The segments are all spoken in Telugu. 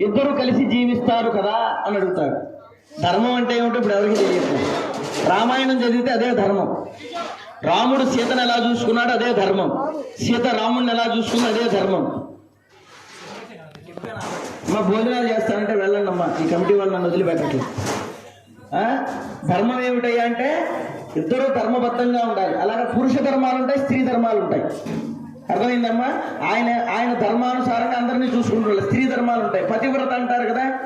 ఇద్దరు కలిసి జీవిస్తారు కదా అని అడుగుతాడు ధర్మం అంటే ఏమిటో ఇప్పుడు ఎవరికి తెలియదు. రామాయణం చదివితే అదే ధర్మం. రాముడు సీతను ఎలా చూసుకున్నాడు అదే ధర్మం. సీత రాముడిని ఎలా చూసుకున్నా అదే ధర్మం. మా భోజనాలు చేస్తానంటే వెళ్ళండి అమ్మా. ఈ కమిటీ వాళ్ళు నన్ను వదిలిపెట్టట్లేదు. ఆ? ధర్మం ఏమిటయ్యా అంటే ఇద్దరు ధర్మబద్ధంగా ఉండాలి. అలాగే పురుష ధర్మాలు ఉంటాయి స్త్రీ ధర్మాలు ఉంటాయి. అర్థమైందమ్మా? ఆయన ఆయన ధర్మానుసారంగా అందరినీ చూసుకుంటారు స్త్రీ ధర్మాలు ఉంటాయి. పతివ్రత అంటారు కదా?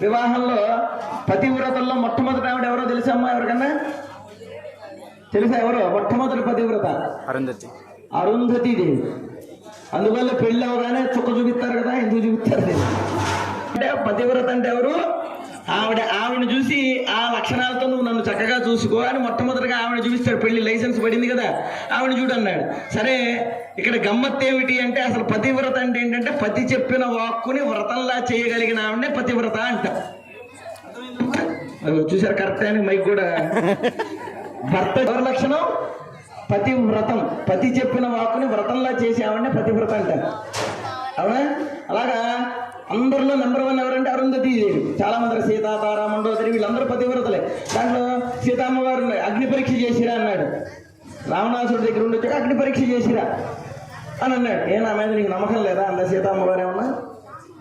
వివాహంలో పతివ్రతల్లో మొట్టమొదటి ఆవిడ ఎవరో తెలుసమ్మా ఎవరికన్నా? తెలుసా ఎవరో? మొట్టమొదటి పతివ్రత. అరుంధతి. అరుంధతి దేవి. అందువల్ల పెళ్ళి అవగానే చుక్క చూపిస్తారు కదా ఎందుకు చూపిస్తారు. అంటే పతివ్రత అంటే ఎవరు? ఆవిడ ఆవిడని చూసి ఆ లక్షణాలతో నువ్వు నన్ను చక్కగా చూసుకో అని మొట్టమొదటిగా ఆవిడ చూపిస్తాడు పెళ్ళి లైసెన్స్ పడింది కదా. ఆవిడ చూడు అన్నాడు. సరే ఇక్కడ గమ్మత్ ఏమిటి అంటే అసలు పతివ్రత అంటే ఏంటంటే పతి చెప్పిన వాక్కుని వ్రతంలా చేయగలిగిన ఆవిడనే పతివ్రత అంట. చూసారు కరెక్ట్ అని మైక్ కూడా. భర్త ఎవరి లక్షణం? పతివ్రతం. పతి చెప్పిన వాక్కుని వ్రతంలా చేసే ఆవిడనే పతివ్రత అంటారు అవునా? అలాగా? అందరిలో నెంబర్ వన్ ఎవరంటే అరుంధతి దేవి చాలా మంది సీతా తారా మండోదరి వీళ్ళందరూ పతివ్రతలే. దాంట్లో సీతమ్మ గారు అగ్ని పరీక్ష చేసిరా అన్నాడు. రావణాసుడి దగ్గర ఉండి వచ్చాక అగ్ని పరీక్ష చేసిరా అని అన్నాడు. ఏ నా మీద నీకు నమ్మకం లేదా? అందా సీతమ్మ గారు ఏమన్నా?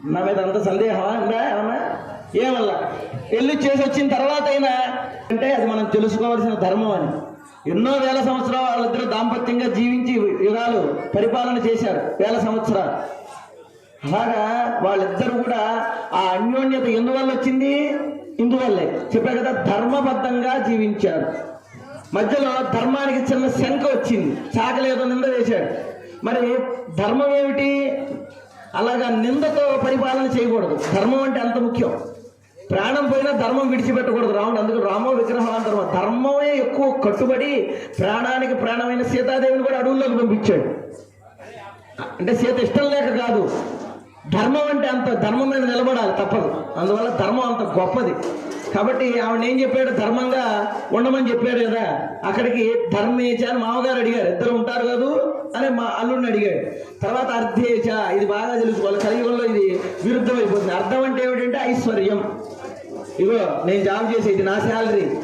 నా మీద అంత సందేహమా? ఉందా? ఏమన్నా? ఏమల్లా వెళ్ళి చేసి వచ్చిన తర్వాత అయినా అంటే అది మనం తెలుసుకోవాల్సిన ధర్మం అని ఎన్నో వేల సంవత్సరాలు వాళ్ళిద్దరూ దాంపత్యంగా జీవించి యుగాలు పరిపాలన చేశారు. వేల సంవత్సరాలు. అలాగా వాళ్ళిద్దరు కూడా ఆ అన్యోన్యత ఎందువల్ల వచ్చింది? ఇందువల్లే. చెప్పా కదా ధర్మబద్ధంగా జీవించారు. మధ్యలో ధర్మానికి చిన్న శంక వచ్చింది. చాకలేదో నింద వేశాడు. మరి ధర్మం ఏమిటి? అలాగా నిందతో పరిపాలన చేయకూడదు. ధర్మం అంటే అంత ముఖ్యం. ప్రాణం పోయినా ధర్మం విడిచిపెట్టకూడదు. రాముడు అందుకు రామో విగ్రహం విగ్రహాంతరం ధర్మమే ఎక్కువ కట్టుబడి ప్రాణానికి ప్రాణమైన సీతాదేవిని కూడా అడవుల్లోకి పంపించాడు. అంటే సీత ఇష్టం లేక కాదు. ధర్మం అంటే అంత ధర్మం మీద నిలబడాలి తప్పదు. అందువల్ల ధర్మం అంత గొప్పది. కాబట్టి ఆవిడ ఏం చెప్పాడు? ధర్మంగా ఉండమని చెప్పాడు కదా. అక్కడికి ధర్మేచ అని మామగారు అడిగారు. ఇద్దరు ఉంటారు కదూ? అని మా అల్లుడిని అడిగాడు. తర్వాత అర్థేచ ఇది బాగా తెలుసుకోవాలి. కలియుగంలో ఇది విరుద్ధం అయిపోతుంది. అర్థం అంటే ఏమిటంటే ఐశ్వర్యం. ఇగో నేను జాబ్ చేసే ఇది నా శాలరీ.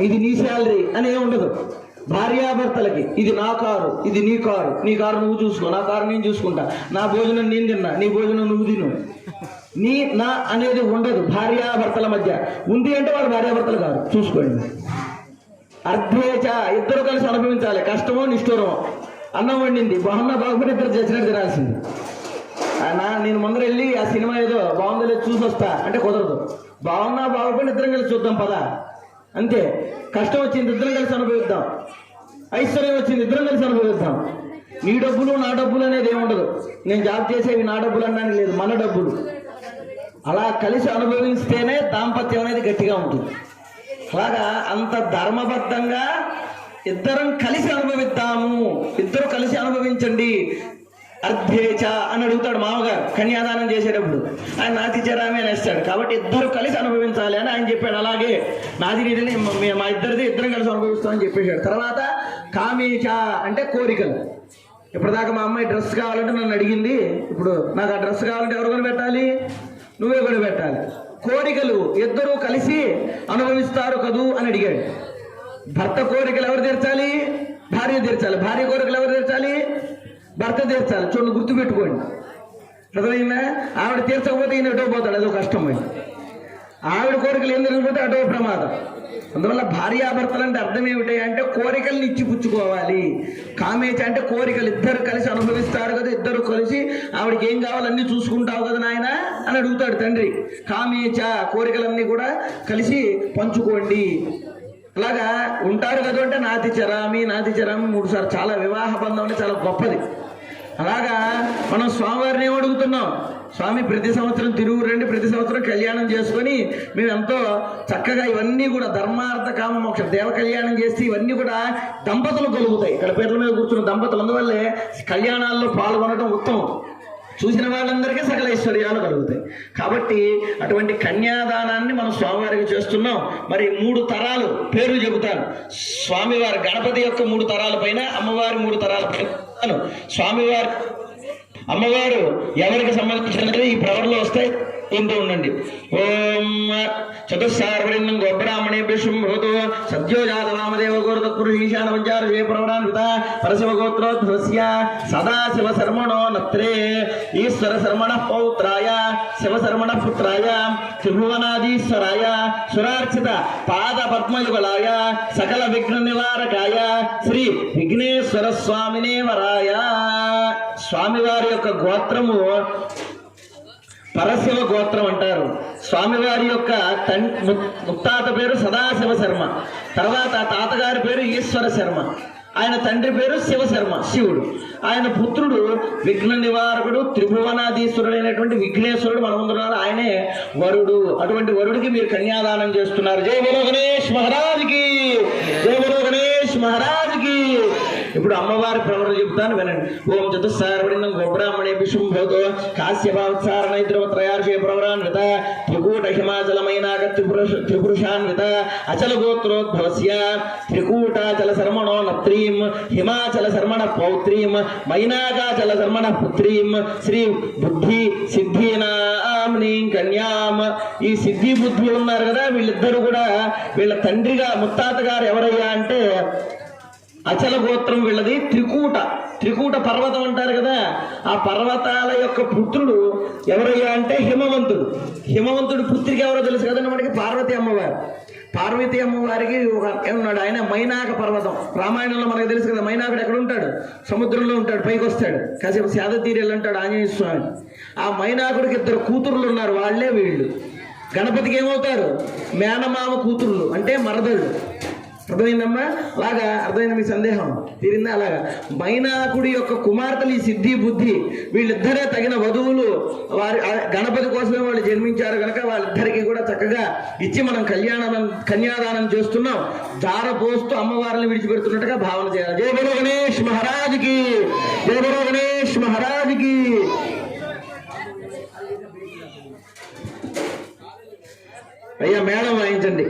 ఇది నీ శాలరీ అని ఏమి ఉండదు. భార్యాభర్తలకి ఇది నా కారు ఇది నీ కారు నీ కారు నువ్వు చూసుకో నా కారు నేను చూసుకుంటా నా భోజనం నేను తిన్నా నీ భోజనం నువ్వు తిను. నీ నా అనేది ఉండదు భార్యాభర్తల మధ్య. ఉంది అంటే వాళ్ళు భార్యాభర్తలు కాదు. చూసుకోండి. అర్ధేచ ఇద్దరు కలిసి అనుభవించాలి. కష్టమో నిష్ఠూరమో. అన్నం వండింది. బాగున్నా బాగుపడి ఇద్దరు చచ్చినట్టు తినాల్సింది. నా నేను ముందర వెళ్ళి ఆ సినిమా ఏదో బాగుందో లేదో చూసి వస్తా అంటే కుదరదు. బాగున్నా బాగుపడి ఇద్దరం కలిసి చూద్దాం పదా. అంతే. కష్టం వచ్చింది ఇద్దరం కలిసి అనుభవిద్దాం. ఐశ్వర్యం వచ్చింది ఇద్దరం కలిసి అనుభవిద్దాం. నీ డబ్బులు నా డబ్బులు అనేది ఏముండదు. నేను జాబ్ చేసేవి నా డబ్బులు అనడానికి లేదు మన డబ్బులు. అలా కలిసి అనుభవిస్తేనే దాంపత్యం అనేది గట్టిగా ఉంటుంది. అలాగా అంత ధర్మబద్ధంగా ఇద్దరం కలిసి అనుభవిద్దాము. ఇద్దరు కలిసి అనుభవించండి. అర్ధేచ అని అడుగుతాడు మామగారు. కన్యాదానం చేసేటప్పుడు. ఆయన నాతిచరామే అని ఇస్తాడు కాబట్టి ఇద్దరు కలిసి అనుభవించాలి అని ఆయన చెప్పాడు. అలాగే నాది నీటిని మా ఇద్దరిది ఇద్దరం కలిసి అనుభవిస్తామని చెప్పేశాడు. తర్వాత కామేచ అంటే కోరికలు. ఇప్పటిదాకా మా అమ్మాయి డ్రెస్ కావాలంటే నన్ను అడిగింది. ఇప్పుడు నాకు ఆ డ్రెస్ కావాలంటే ఎవరు కొనిపెట్టాలి? నువ్వే కొనిపెట్టాలి. కోరికలు ఇద్దరూ కలిసి అనుభవిస్తారు కదూ అని అడిగాడు. భర్త కోరికలు ఎవరు తీర్చాలి? భార్య తీర్చాలి. భార్య కోరికలు ఎవరు తీర్చాలి? భర్త తీర్చాలి. చూడండి గుర్తుపెట్టుకోండి. అర్థమైందా? ఆవిడ తీర్చకపోతే ఈయన ఎటో పోతాడు. అదో కష్టం ఆవిడ కోరికలు ఏం జరిగిపోతే అటో ప్రమాదం. అందువల్ల భార్యాభర్తలు అంటే అర్థం ఏమిటి అంటే కోరికల్ని ఇచ్చి పుచ్చుకోవాలి. కామేచ అంటే కోరికలు ఇద్దరు కలిసి అనుభవిస్తారు కదా ఇద్దరు కలిసి ఆవిడకి ఏం కావాలన్నీ చూసుకుంటావు కదా నాయన అని అడుగుతాడు తండ్రి. కామేచ కోరికలన్నీ కూడా కలిసి పంచుకోండి. అలాగా ఉంటారు కదా అంటే నాతి చరామి నాతి చరామి మూడు సార్లు చాలా వివాహ బంధం అంటే చాలా గొప్పది. అలాగా మనం స్వామివారిని అడుగుతున్నాం? స్వామి ప్రతి సంవత్సరం తిరుగు రండి ప్రతి సంవత్సరం కళ్యాణం చేసుకొని మేము ఎంతో చక్కగా ఇవన్నీ కూడా ధర్మార్థ కామ మోక్ష దేవ కళ్యాణం చేసి ఇవన్నీ కూడా దంపతులు కలుగుతాయి. ఇక్కడ పేర్ల మీద కూర్చున్న దంపతులు అందువల్లే కళ్యాణాల్లో పాల్గొనడం ఉత్తమం. చూసిన వాళ్ళందరికీ సకల ఐశ్వర్యాలు కలుగుతాయి. కాబట్టి అటువంటి కన్యాదానాన్ని మనం స్వామివారికి చేస్తున్నాం. మరి మూడు తరాలు పేర్లు చెబుతాను. స్వామివారి గణపతి యొక్క మూడు తరాల పైన అమ్మవారి మూడు తరాల పైన. స్వామివారి అమ్మవారు ఎవరికి సంబంధించినవి ఈ ప్రవర్లో వస్తాయి వింటూ ఉండండి. ఓం చతుస్సార్వణ్యం గోబ్రాహ్మణేభ్య శుంభూతో సద్యో జాతవామదేవ గోరతత్పురు ఈశాన పంచార జయ ప్రవణాన్విత పరశివ గోత్రోద్భవస్య సదా శివ శర్మణో నత్రే ఈశ్వర శర్మణ పౌత్రాయ శివ శర్మణ పుత్రాయ త్రిభువనాదీశ్వరాయ సురార్చిత పాద పద్మయుగలాయ సకల విఘ్న నివారకాయ శ్రీ విఘ్నేశ్వర స్వామినే వరాయ స్వామివారి యొక్క గోత్రము పరశివ గోత్రం అంటారు. స్వామివారి యొక్క తన్ ముత్తాత పేరు సదాశివ శర్మ. తర్వాత తాతగారి పేరు ఈశ్వర శర్మ. ఆయన తండ్రి పేరు శివశర్మ శివుడు. ఆయన పుత్రుడు విఘ్న నివారకుడు త్రిభువనాధీశ్వరుడైనటువంటి విఘ్నేశ్వరుడు మన ముందున్నారు ఆయనే వరుడు. అటువంటి వరుడికి మీరు కన్యాదానం చేస్తున్నారు. జయ గురు గణేష్ మహారాజ్కి జయ గురు గణేష్ మహారాజ్ ఇప్పుడు అమ్మవారి ప్రవరణ చెప్తాను వినండి. ఓం చతుస్సార్వణం గోబ్రాహ్మణే విశుంభోతో కాశ్యపావత్సారణ త్రయార్షే ప్రవరాన్విత త్రికూట హిమాచలమైనాక త్రిపురుష త్రిపురుషాన్విత. అచల గోత్రోద్భవస్య త్రికూటాచల శర్మణో నత్రీం హిమాచల శర్మణ పౌత్రీం. మైనాకాచల శర్మణ పుత్రీం. శ్రీ బుద్ధి సిద్ధీనాంనీం కన్యామ ఈ సిద్ధి బుద్ధి ఉన్నారు కదా వీళ్ళిద్దరు కూడా వీళ్ళ తండ్రిగా ముత్తాత గారు ఎవరయ్యా అంటే అచల గోత్రం వీళ్ళది త్రికూట. త్రికూట పర్వతం అంటారు కదా. ఆ పర్వతాల యొక్క పుత్రుడు ఎవరయ్యా అంటే హిమవంతుడు. హిమవంతుడు పుత్రిక ఎవరో తెలుసు కదండి మనకి? పార్వతి అమ్మవారు. పార్వతి అమ్మవారికి ఒక అక్కయ్య ఉన్నాడు. ఆయన మైనాక పర్వతం. రామాయణంలో మనకు తెలుసు కదా మైనాకుడు ఎక్కడ ఉంటాడు? సముద్రంలో ఉంటాడు పైకి వస్తాడు. కాసేపు సేద తీరేళ్ళు అంటాడు ఆంజనేయ స్వామి. ఆ మైనాకుడికి ఇద్దరు కూతుర్లు ఉన్నారు. వాళ్ళే వీళ్ళు. గణపతికి ఏమవుతారు? మేనమామ కూతుర్లు అంటే మరదళ్ళు. అర్థమైందమ్మా? అలాగా? అర్థమైంది మీ సందేహం? తీరిందా? అలాగా? మైనాకుడి యొక్క కుమార్తెలు ఈ సిద్ధి బుద్ధి వీళ్ళిద్దరే తగిన వధువులు. వారి గణపతి కోసమే వాళ్ళు జన్మించారు కనుక వాళ్ళిద్దరికీ కూడా చక్కగా ఇచ్చి మనం కళ్యాణం కన్యాదానం చేస్తున్నాం. దార పోస్తూ అమ్మవారిని విడిచిపెడుతున్నట్టుగా భావన చేయాలి. జయ గణేష్ మహారాజుకి! జయ గణేష్ మహారాజుకి! అయ్యా మేడం వాయించండి.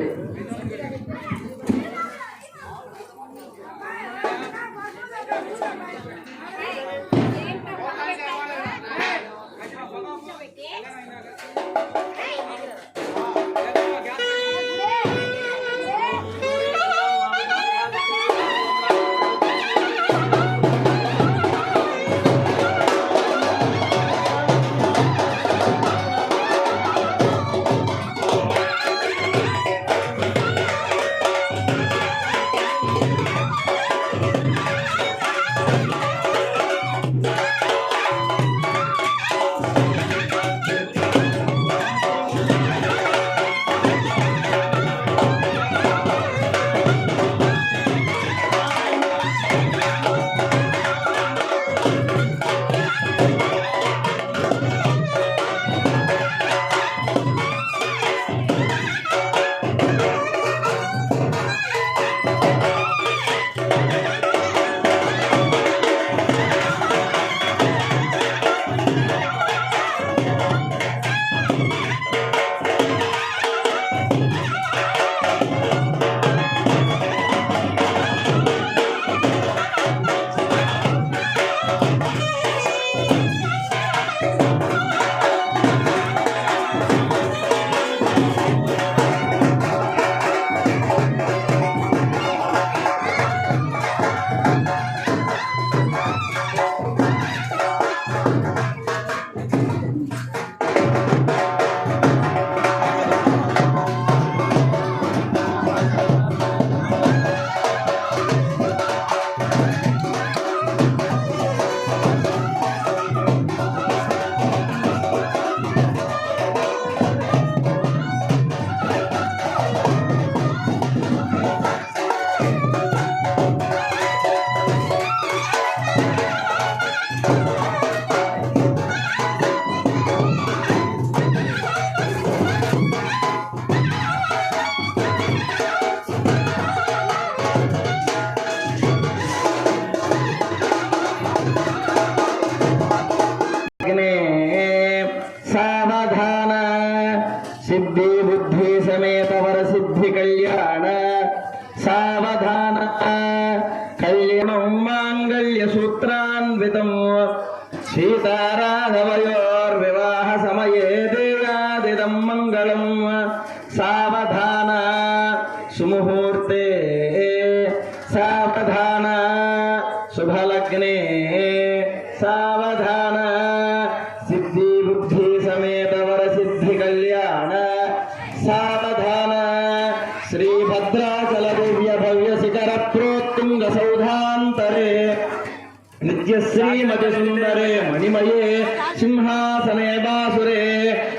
श्रीमतिसुन्दरे मणिमये सिंहासने बासुरे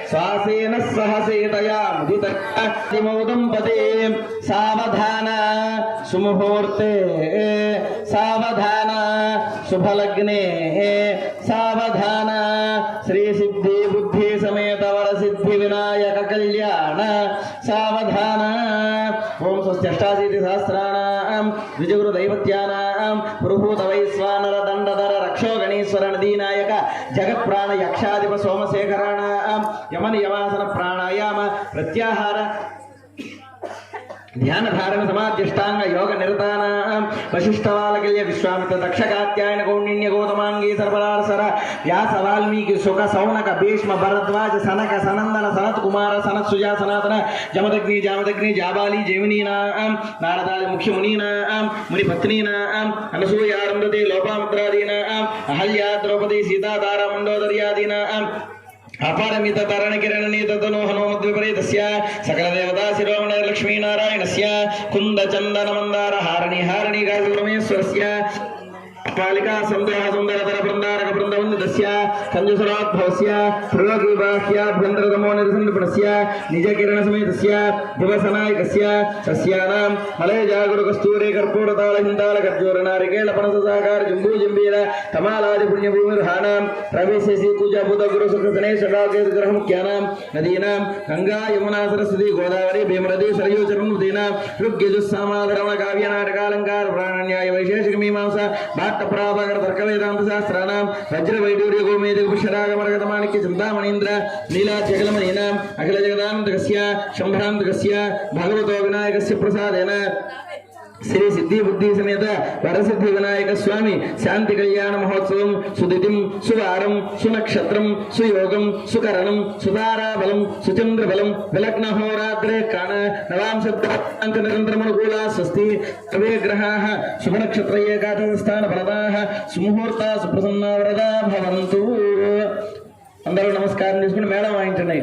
श्वासेन सहसेतया मुदितमौदम्पते सावधान सुमुहूर्ते सावधान शुभलग्ने सावधान श्री యక్షాధిప సోమశేఖరాణాం ప్రాణాయామ ప్రత్యాహార ధ్యాన ధారణ సమాధ్యష్టాంగ యోగ నిరతానాం వశిష్ఠవాలకల్య విశ్వామిత్ర దక్షకాత్యాయన కౌండిన్య గౌతమాంగీ సర్వరాసర వ్యాస వాల్మీకి సుఖ సౌనక భీష్మ భరద్వాజ సనక సనందన సనత్ కుమార సనత్ సుజా సనాతన. జమదగ్ని జామదగ్ని జాబాలి జమినీనాం. నారదాది ముఖ్య మునీనాం ముని పత్నీనాం అనసూయారంభతే లోపాముద్రాదీనాం. అహల్యా ద్రౌపది సీతాధార తారా మండోదర్యాదీనాం. అపారమిత తరణ కిరణ నీతను హనుమద్విపరీతస్య సకల దేవతా శిరోమణ లక్ష్మీనారాయణస్య. కుంద చందన మందార హారణి హారణి గాజు గాజురమేశ్వరస్య పాలికా సందేహ సుందరతర బృందారక బృందవందితస్య కంజుసరాద్భవస్య త్రిలోకి బాహ్యాభ్యంతరతమో నిరసనపణస్య సమేతస్య దివసనాయకస్య సస్యానాం మలయ జాగురు కస్తూరి కర్పూరతాళ హిందాల ఖర్జూర నారికేళ పనస సాకార జంబూ జంబీర తమాలాది పుణ్యభూమిర్హానాం ప్రవేశసి కూజ భూత గురు సుఖసనే షడాకేతు గ్రహ ముఖ్యానాం నదీనాం గంగా యమునా సరస్వతి గోదావరి భీమనది సరయూ ఋగ్యజుస్సామాధరమణ కావ్య నాటకాలంకార ప్రాణన్యాయ వైశేషిక మీమాంస భాట్ట ప్రాభాకర తర్క వేదాంత శాస్త్రాణం వజ్ర వైడూర్య గోమేది పుష్యరాగ మాణిక్య చింతామణీంద్ర నీలా జగలమణీనాం అఖిల జగదానందకస్య శంభరాంతకస్య భగవతో వినాయకస్య ప్రసాదేన శ్రీ సిద్ధి బుద్ధి సమేత వరసిద్ధి వినాయక స్వామి శాంతి కళ్యాణ మహోత్సవం సుదితిం సువారం సునక్షత్రం సుయోగం సుకరణం సుధారాబలం సుచంద్రబలం విలగ్న హోరాత్రే కాణ నవాంశంక నిరంతరమనుకూల స్వస్తి సర్వే గ్రహా శుభనక్షత్ర ఏకాదశస్థాన ఫలదా సుముహూర్త సుప్రసన్న వరదా భవంతు అందరూ నమస్కారం చేసుకుని మేడం వాయించండి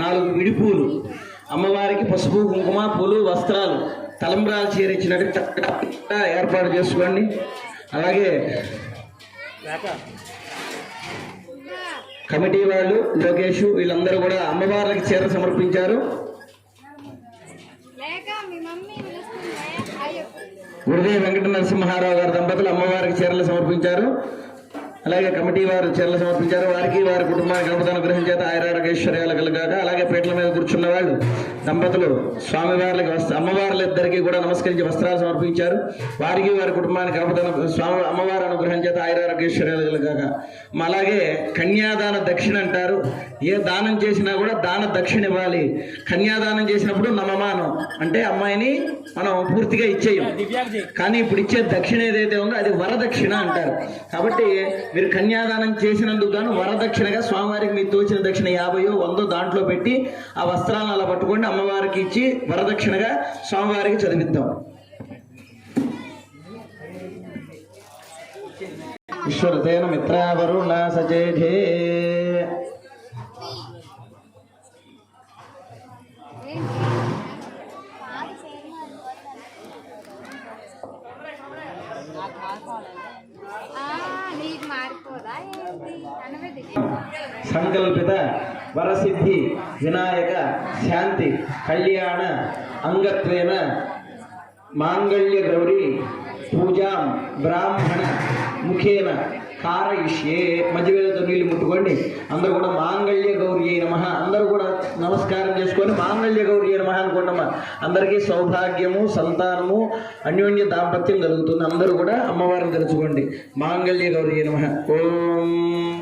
నాలుగు విడిపూలు అమ్మవారికి పసుపు కుంకుమ పూలు వస్త్రాలు. తలంబ్రాలు చేరించినట్టు చక్కగా ఏర్పాటు చేసుకోండి. అలాగే కమిటీ వాళ్ళు లోకేష్ వీళ్ళందరూ కూడా అమ్మవార్లకు చీర సమర్పించారు. ఉదయ వెంకట నరసింహారావు గారి దంపతులు అమ్మవారికి చీరలు సమర్పించారు. అలాగే కమిటీ వారు చర్యలు సమర్పించారు. వారికి వారి కుటుంబానికి గణపతి అనుగ్రహం చేత ఆయురారోగ్యశ్వర్యాలు కలగాక అలాగే పీటల మీద కూర్చున్న వాళ్ళు దంపతులు స్వామివార్లకి వస్త్ర అమ్మవార్లిద్దరికీ కూడా నమస్కరించి వస్త్రాలు సమర్పించారు. వారికి వారి కుటుంబానికి గణపతి అను- స్వామి అమ్మవారి అనుగ్రహం చేత ఆయురారోగ్యశ్వర్యాలు కలగాక. అలాగే కన్యాదాన దక్షిణ అంటారు. ఏ దానం చేసినా కూడా దాన దక్షిణ ఇవ్వాలి. కన్యాదానం చేసినప్పుడు నమమానం. అంటే అమ్మాయిని మనం పూర్తిగా ఇచ్చేయం. కానీ ఇప్పుడు ఇచ్చే దక్షిణ ఏదైతే ఉందో అది వరదక్షిణ అంటారు. కాబట్టి మీరు కన్యాదానం చేసినందుకు గాను వరదక్షిణగా స్వామివారికి మీకు తోచిన దక్షిణ యాభయో వందో దాంట్లో పెట్టి ఆ వస్త్రాలను అలా పట్టుకోండి అమ్మవారికి ఇచ్చి వరదక్షిణగా స్వామివారికి చదివిద్దాం ఈశ్వరతేన మిత్రావరుణ సచేధే you. సంకల్పిత వరసిద్ధి వినాయక శాంతి కళ్యాణ అంగత్వేన మాంగళ్య గౌరి పూజాం బ్రాహ్మణ ముఖేన కారయిష్యే. మధ్యవేలతో నీళ్ళు ముట్టుకోండి. అందరూ కూడా మాంగళ్య గౌరి అయిన మహా అందరూ కూడా నమస్కారం చేసుకొని మాంగళ్య గౌరి అయిన మహా అనుకోండమ్మా. అందరికీ సౌభాగ్యము సంతానము అన్యోన్య దాంపత్యం కలుగుతుంది. అందరూ కూడా అమ్మవారిని తెలుసుకోండి. మాంగళ్య గౌరి అయిన మహా ఓం.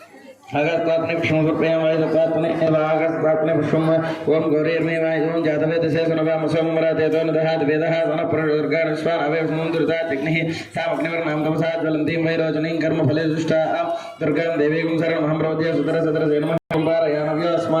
आगस्तात्ने पुष्पसर्पयामाय दत्तात्मने एव आगस्तात्ने पुष्पम् ॐ गौरेर्नेवाय ॐ जातवेदसे सुनवामसम्मराते तो न दहात् वेदः धनप्रदुर्गानश्वान् अवेमुन्द्रुता तिग्निः तामग्निवर्णां तपसा ज्वलन्तीं वैरोचनीं कर्मफले दुष्टा दुर्गां देवीगुं शरणमहं प्रवद्य सुतरसतरसे नमः कुम्भारयानव्यो अस्मा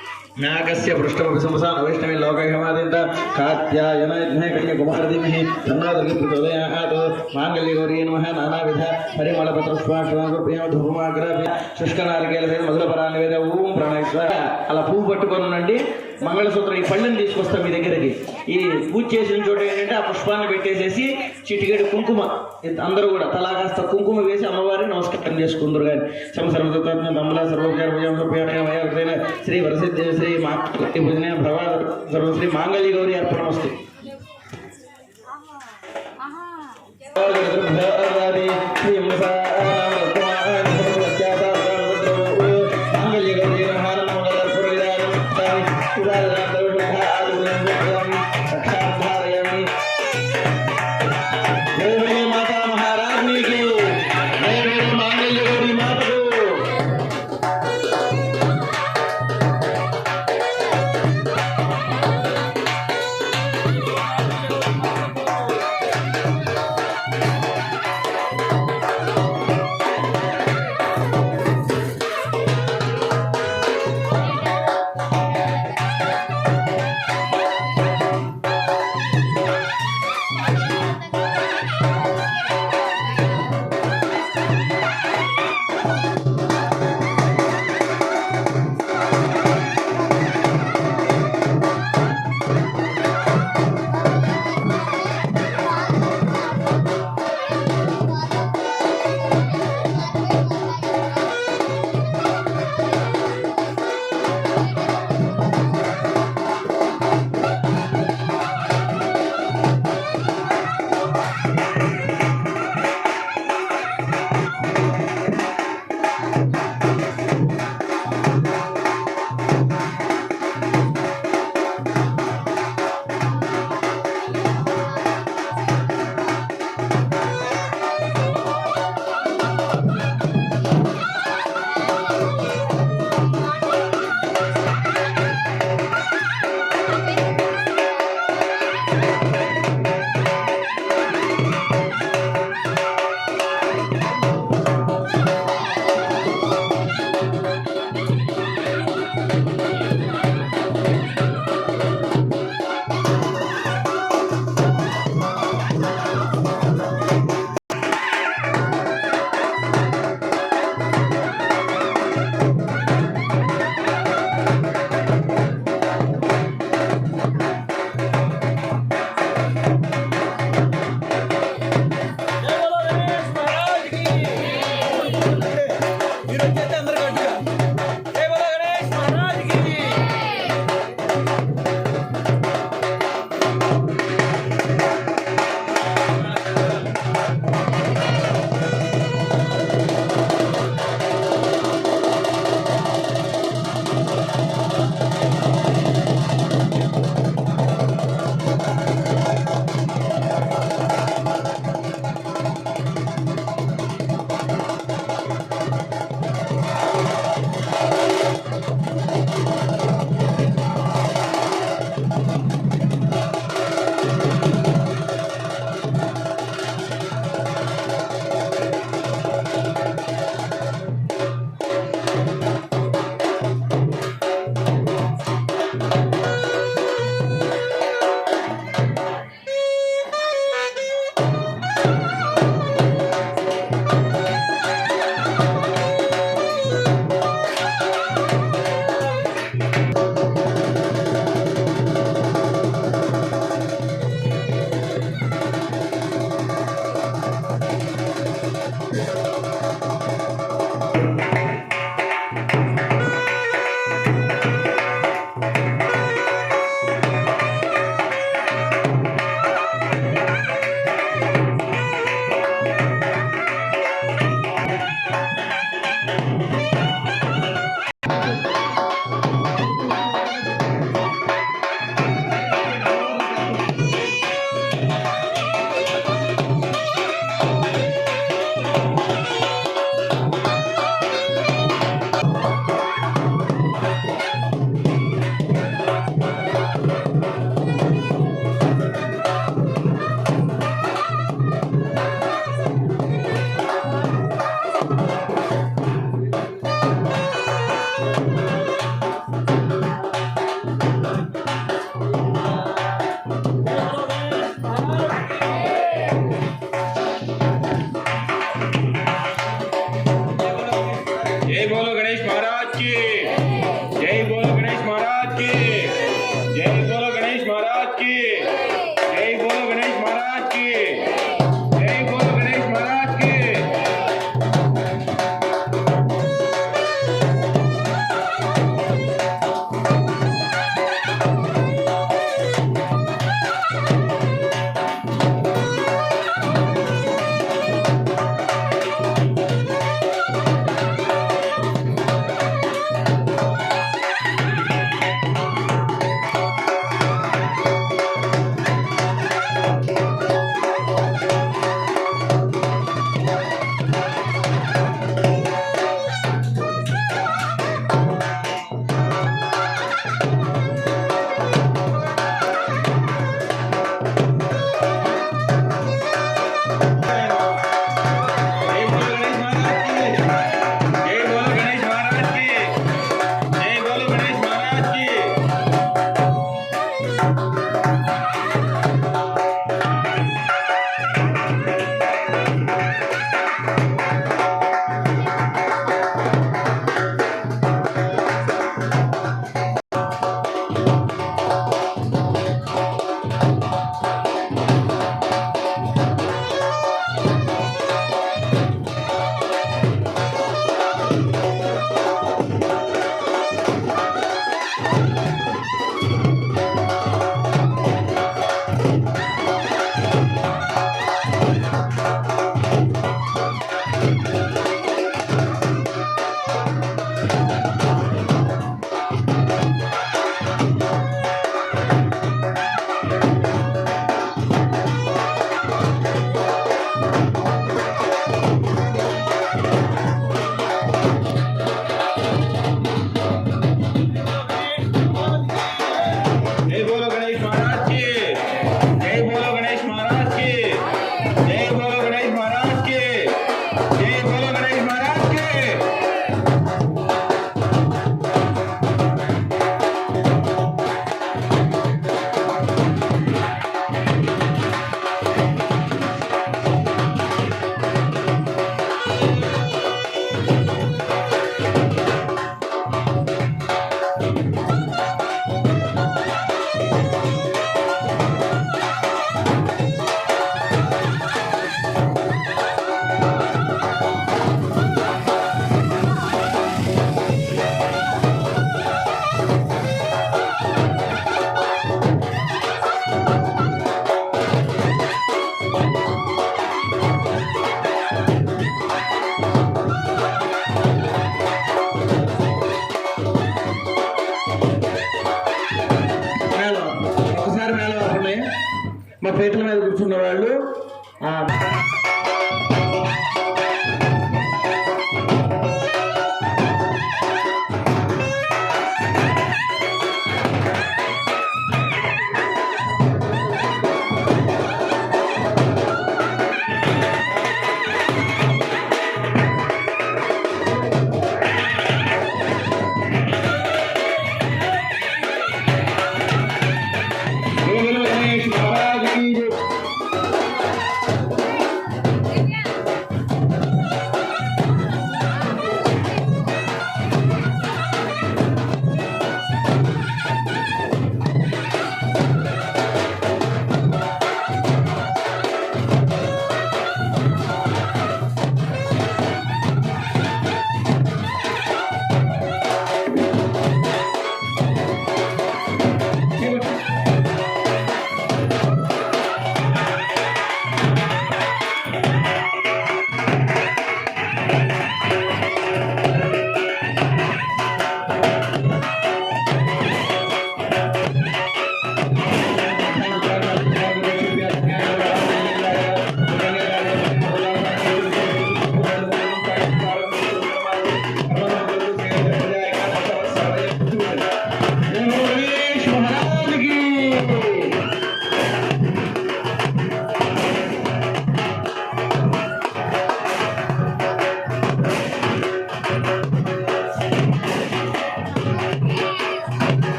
नागस्य पृष्ठमपि संसार वैष्णवे लोकहिमादिन्त कात्यायन यज्ञे कन्याकुमारदिभिः तन्नादुर्गप्रचोदयात् माङ्गल्यगौरी नमः नानाविध పరిమళపత్రస్వాక్షమాగ్రభ్యం ధూమాగ్రభ్య శుష్కనారికేల మధురపరాన్ని వేద ఓం ప్రాణేశ్వర అలా పువ్వు పట్టుకొని ఉండండి మంగళసూత్రం ఈ పళ్ళని తీసుకొస్తాం మీ దగ్గరికి. ఈ పూజ చేసిన చోట ఏంటంటే ఆ పుష్పాన్ని పెట్టేసేసి చిటికెడు కుంకుమ. అందరూ కూడా తలా కాస్త కుంకుమ వేసి అమ్మవారిని నమస్కారం చేసుకుందరు కానీ సంసర్వతత్వ పూజం సమర్పయామయ శ్రీ వరసిద్ధి శ్రీ మా భుజనే సర్వశ్రీ మాంగళ్య గౌరి అర్పణమస్తు ఆహా. మాతా